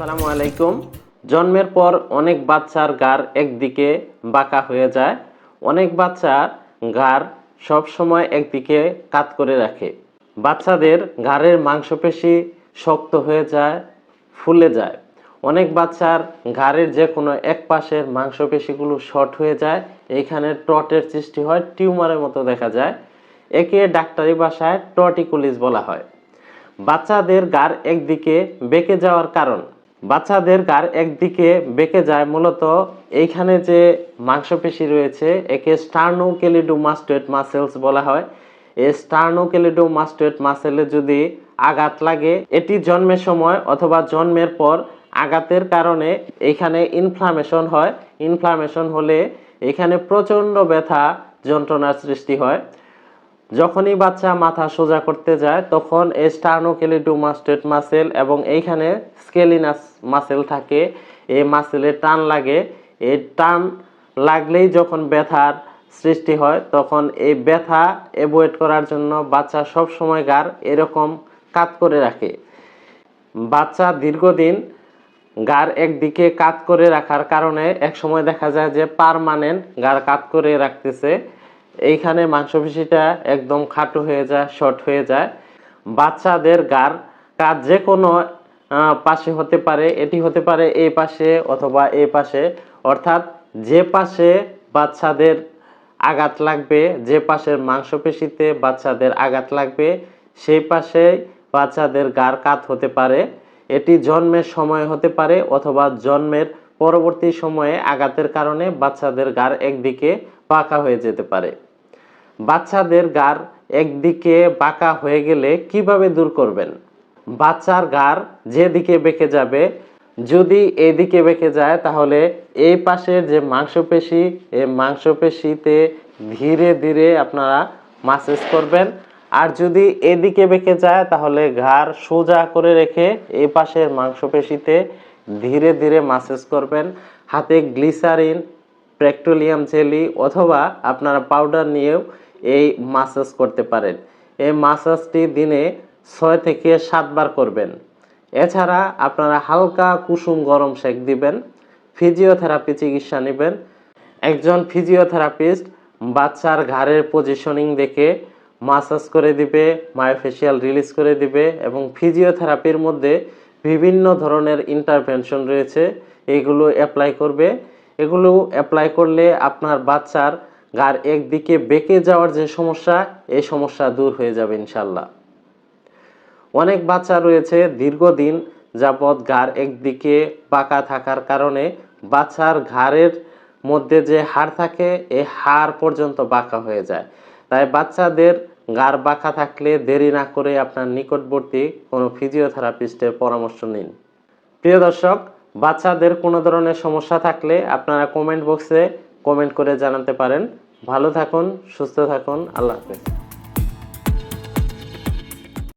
আসসালামু আলাইকুম। জন্মের পর অনেক বাচ্চার গার একদিকে বাঁকা হয়ে যায়। অনেক বাচ্চার গার সব সময় একদিকে কাত করে রাখে। বাচ্চাদের ঘাড়ের মাংসপেশি শক্ত হয়ে যায়, ফুলে যায়। অনেক বাচ্চার ঘাড়ের যে কোনো এক পাশের মাংসপেশিগুলো শর্ট হয়ে যায়। এইখানে টটের সৃষ্টি হয়, টিউমারের মতো দেখা যায়। একে ডাক্তারি ভাষায় টটিকুলিস বলা হয়। বাচ্চাদের গার একদিকে বেঁকে যাওয়ার কারণ বাচ্চাদের গার একদিকে বেঁকে যায় মূলত এইখানে যে মাংসপেশি রয়েছে, একে স্টার্নোকেলিডোমাস্টোয়েট মাসেলস বলা হয়। এই স্টার্নোকেলিডোমাস্টোয়েট মাসেলে যদি আঘাত লাগে, এটি জন্মের সময় অথবা জন্মের পর আঘাতের কারণে এইখানে ইনফ্লামেশন হয়। ইনফ্লামেশন হলে এখানে প্রচণ্ড ব্যথা, যন্ত্রণার সৃষ্টি হয়। যখনই বাচ্চা মাথা সোজা করতে যায়, তখন স্টার্নোকেলিডোমাস্টেট মাসেল এবং এইখানে স্কেলিনাস মাসেল থাকে। এই মাসেলে টান লাগে। এই টান লাগলেই যখন ব্যথার সৃষ্টি হয়, তখন এই ব্যথা অ্যাভয়েড করার জন্য বাচ্চা সব সময় গার এরকম কাত করে রাখে। বাচ্চা দীর্ঘদিন গার একদিকে কাত করে রাখার কারণে এক সময় দেখা যায় যে পারমানেন্ট গার কাত করে রাখতেছে। এইখানে মাংসপেশিটা একদম খাটো হয়ে যায় শর্ট হয়ে যায়। বাচ্চাদের গার কাজ যে কোনো পাশে হতে পারে, এটি হতে পারে এই পাশে অথবা এই পাশে। অর্থাৎ যে পাশে বাচ্চাদের আঘাত লাগবে, যে পাশের মাংসপেশিতে বাচ্চাদের আঘাত লাগবে, সেই পাশে বাচ্চাদের গার কাত হতে পারে। এটি জন্মের সময় হতে পারে অথবা জন্মের পরবর্তী সময়ে আঘাতের কারণে বাচ্চাদের গার একদিকে পাকা হয়ে যেতে পারে। বাচ্চাদের গার একদিকে বাঁকা হয়ে গেলে কীভাবে দূর করবেন? বাচ্চার গার যেদিকে বেঁকে যাবে, যদি এদিকে বেঁকে যায়, তাহলে এই পাশের যে মাংসপেশি, এই মাংসপেশিতে ধীরে ধীরে আপনারা মাসেজ করবেন। আর যদি এদিকে বেঁকে যায়, তাহলে ঘাড় সোজা করে রেখে এই পাশের মাংসপেশিতে ধীরে ধীরে মাসেজ করবেন। হাতে গ্লিসারিন পেট্রোলিয়াম জেলি অথবা আপনারা পাউডার নিয়েও এই মাসাজ করতে পারেন। এই মাসাজটি দিনে ছয় থেকে সাতবার করবেন। এছাড়া আপনারা হালকা কুসুম গরম সেক দিবেন ফিজিওথেরাপি চিকিৎসা নেবেন। একজন ফিজিওথেরাপিস্ট বাচ্চার ঘাড়ের পজিশনিং দেখে মাসাজ করে দিবে মায়োফেশিয়াল রিলিজ করে দিবে এবং ফিজিওথেরাপির মধ্যে বিভিন্ন ধরনের ইন্টারভেনশন রয়েছে। এগুলো অ্যাপ্লাই করবে। এগুলো অ্যাপ্লাই করলে আপনার বাচ্চার গার একদিকে বেঁকে যাওয়ার যে সমস্যা এই সমস্যা দূর হয়ে যাবে ইনশাল্লাহ অনেক বাচ্চা রয়েছে দীর্ঘদিন যাবৎ ঘাড় একদিকে বাঁকা থাকার কারণে বাচ্চার ঘাড়ের মধ্যে যে হাড় থাকে এই হাড় পর্যন্ত বাঁকা হয়ে যায়। তাই বাচ্চাদের গার বাঁকা থাকলে দেরি না করে আপনার নিকটবর্তী কোনো ফিজিওথেরাপিস্টের পরামর্শ নিন। প্রিয় দর্শক, বাচ্চাদের কোনো ধরনের সমস্যা থাকলে আপনারা কমেন্ট বক্সে কমেন্ট করে জানাতে পারেন। ভালো থাকুন সুস্থ থাকুন আল্লাহ হাফেজ।